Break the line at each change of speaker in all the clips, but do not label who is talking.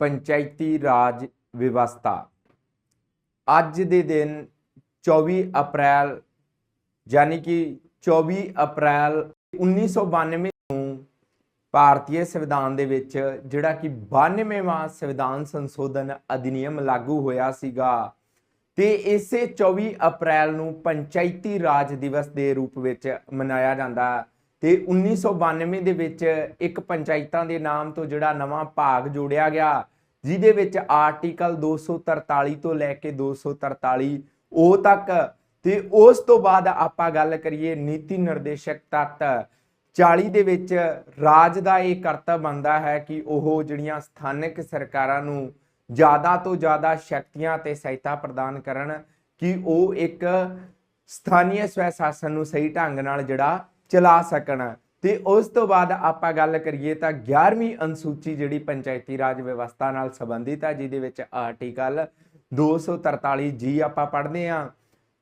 ਪੰਚਾਇਤੀ ਰਾਜ ਵਿਵਸਥਾ। ਅੱਜ ਦੇ ਦਿਨ 24 ਅਪ੍ਰੈਲ, ਯਾਨੀ ਕਿ 24 ਅਪ੍ਰੈਲ 1992 ਨੂੰ ਭਾਰਤੀ ਸੰਵਿਧਾਨ ਦੇ ਵਿੱਚ ਜਿਹੜਾ ਕਿ 92ਵਾਂ ਸੰਵਿਧਾਨ ਸੰਸ਼ੋਧਨ ਅਧਿਨਿਯਮ ਲਾਗੂ ਹੋਇਆ ਸੀਗਾ, ਤੇ ਇਸੇ 24 ਅਪ੍ਰੈਲ ਨੂੰ ਪੰਚਾਇਤੀ ਰਾਜ ਦਿਵਸ ਦੇ ਰੂਪ ਵਿੱਚ ਮਨਾਇਆ ਜਾਂਦਾ। ਹੈ ਤੇ 1992 ਦੇ ਵਿੱਚ ਇੱਕ ਪੰਚਾਇਤਾਂ ਦੇ ਨਾਮ ਤੋਂ ਜਿਹੜਾ ਨਵਾਂ ਭਾਗ ਜੋੜਿਆ ਗਿਆ, ਜਿਹਦੇ ਵਿੱਚ ਆਰਟੀਕਲ 243 ਤੋਂ ਲੈ ਕੇ 243 ਉਹ ਤੱਕ। ਤੇ ਉਸ ਤੋਂ ਬਾਅਦ ਆਪਾਂ ਗੱਲ ਕਰੀਏ ਨੀਤੀ ਨਿਰਦੇਸ਼ਕ ਤੱਤ 40 ਦੇ ਵਿੱਚ ਰਾਜ ਦਾ ਇਹ ਕਰਤੱਵ ਬਣਦਾ ਹੈ ਕਿ ਉਹ ਜਿਹੜੀਆਂ ਸਥਾਨਕ ਸਰਕਾਰਾਂ ਨੂੰ ਜ਼ਿਆਦਾ ਤੋਂ ਜ਼ਿਆਦਾ ਸ਼ਕਤੀਆਂ ਤੇ ਸਹਾਇਤਾ ਪ੍ਰਦਾਨ ਕਰਨ, ਕਿ ਉਹ ਇੱਕ ਸਥਾਨੀ ਸਵੈ ਸ਼ਾਸਨ ਨੂੰ ਸਹੀ ਢੰਗ ਨਾਲ ਜਿਹੜਾ ਚਲਾ ਸਕਣ। ਤੇ ਉਸ ਤੋਂ ਬਾਅਦ ਆਪਾਂ ਗੱਲ ਕਰੀਏ ਤਾਂ 11ਵੀਂ ਅਨੁਸੂਚੀ ਜਿਹੜੀ ਪੰਚਾਇਤੀ ਰਾਜ ਵਿਵਸਥਾ ਨਾਲ ਸੰਬੰਧਿਤ ਹੈ ਜਿਹਦੇ ਵਿੱਚ ਆਰਟੀਕਲ 243 ਜੀ ਆਪਾਂ ਪੜ੍ਹਦੇ ਹਾਂ।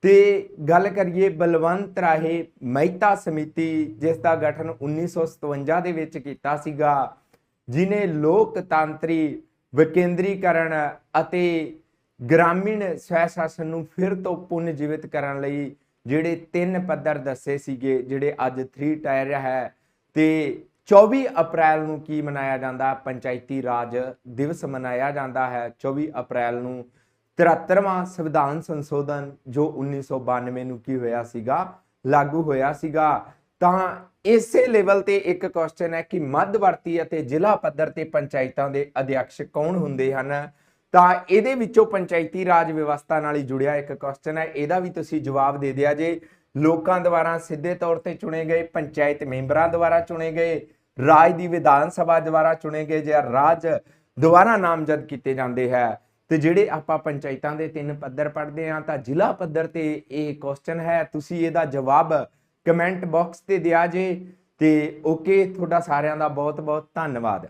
ਤੇ ਗੱਲ ਕਰੀਏ ਬਲਵੰਤ ਰਾਹੇ ਮਹਿਤਾ ਸਮਿਤੀ, ਜਿਸ ਦਾ ਗਠਨ 1957 ਦੇ ਵਿੱਚ ਕੀਤਾ ਸੀਗਾ ਜਿਨੇ ਲੋਕਤੰਤਰੀ ਵਿਕੇਂਦਰੀਕਰਨ ਅਤੇ ਗ੍ਰਾਮੀਣ ਸਵੈ ਸ਼ਾਸਨ ਨੂੰ ਫਿਰ ਤੋਂ ਪੁਨਰ ਜੀਵਿਤ ਕਰਨ ਲਈ ਜਿਹੜੇ ਤਿੰਨ ਪੱਧਰ ਦੱਸੇ ਸੀਗੇ, ਜਿਹੜੇ ਅੱਜ 3 ਟਾਇਰ ਹੈ ਤੇ 24 ਅਪ੍ਰੈਲ ਨੂੰ ਕੀ ਮਨਾਇਆ ਜਾਂਦਾ? ਪੰਚਾਇਤੀ ਰਾਜ ਦਿਵਸ ਮਨਾਇਆ ਜਾਂਦਾ ਹੈ। 24 ਅਪ੍ਰੈਲ ਨੂੰ 73ਵਾਂ ਸੰਵਿਧਾਨ ਸੰਸ਼ੋਧਨ, ਜੋ 1992 ਨੂੰ ਕੀ ਹੋਇਆ ਸੀਗਾ? ਲਾਗੂ ਹੋਇਆ ਸੀਗਾ। ਤਾਂ ਇਸੇ ਲੈਵਲ ਤੇ ਇੱਕ ਕੁਐਸਚਨ ਹੈ ਕਿ ਮੱਧਵਰਤੀ ਅਤੇ ਜ਼ਿਲ੍ਹਾ ਪੱਧਰ ਤੇ ਪੰਚਾਇਤਾਂ ਦੇ ਅਧਿਅਕਸ਼ ਕੌਣ ਹੁੰਦੇ ਹਨ? ਤਾਂ ਇਹਦੇ ਵਿੱਚੋਂ ਪੰਚਾਇਤੀ ਰਾਜ ਵਿਵਸਥਾ ਨਾਲ ਹੀ ਜੁੜਿਆ ਇੱਕ ਕੁਐਸਚਨ ਹੈ। ਇਹਦਾ ਵੀ ਤੁਸੀਂ ਜਵਾਬ ਦੇ ਦਿਆ ਜੇ। ਲੋਕਾਂ ਦੁਆਰਾ ਸਿੱਧੇ ਤੌਰ ਤੇ ਚੁਣੇ ਗਏ ਪੰਚਾਇਤ ਮੈਂਬਰਾਂ ਦੁਆਰਾ ਚੁਣੇ ਗਏ, ਰਾਜ ਦੀ ਵਿਧਾਨ ਸਭਾ ਦੁਆਰਾ ਚੁਣੇ ਗਏ ਜਾਂ ਰਾਜ ਦੁਆਰਾ ਨਾਮਜ਼ਦ ਕੀਤੇ ਜਾਂਦੇ ਹੈ। ਤੇ ਜਿਹੜੇ ਆਪਾਂ ਪੰਚਾਇਤਾਂ ਦੇ ਤਿੰਨ ਪੱਧਰ ਪੜ੍ਹਦੇ ਆ ਤਾਂ ਜ਼ਿਲ੍ਹਾ ਪੱਧਰ ਤੇ ਇਹ ਕੁਐਸਚਨ ਹੈ। ਤੁਸੀਂ ਇਹਦਾ ਜਵਾਬ ਕਮੈਂਟ ਬਾਕਸ ਤੇ ਦਿਆ ਜੇ। ਤੇ ਓਕੇ ਤੁਹਾਡਾ ਸਾਰਿਆਂ ਦਾ ਬਹੁਤ ਬਹੁਤ ਧੰਨਵਾਦ।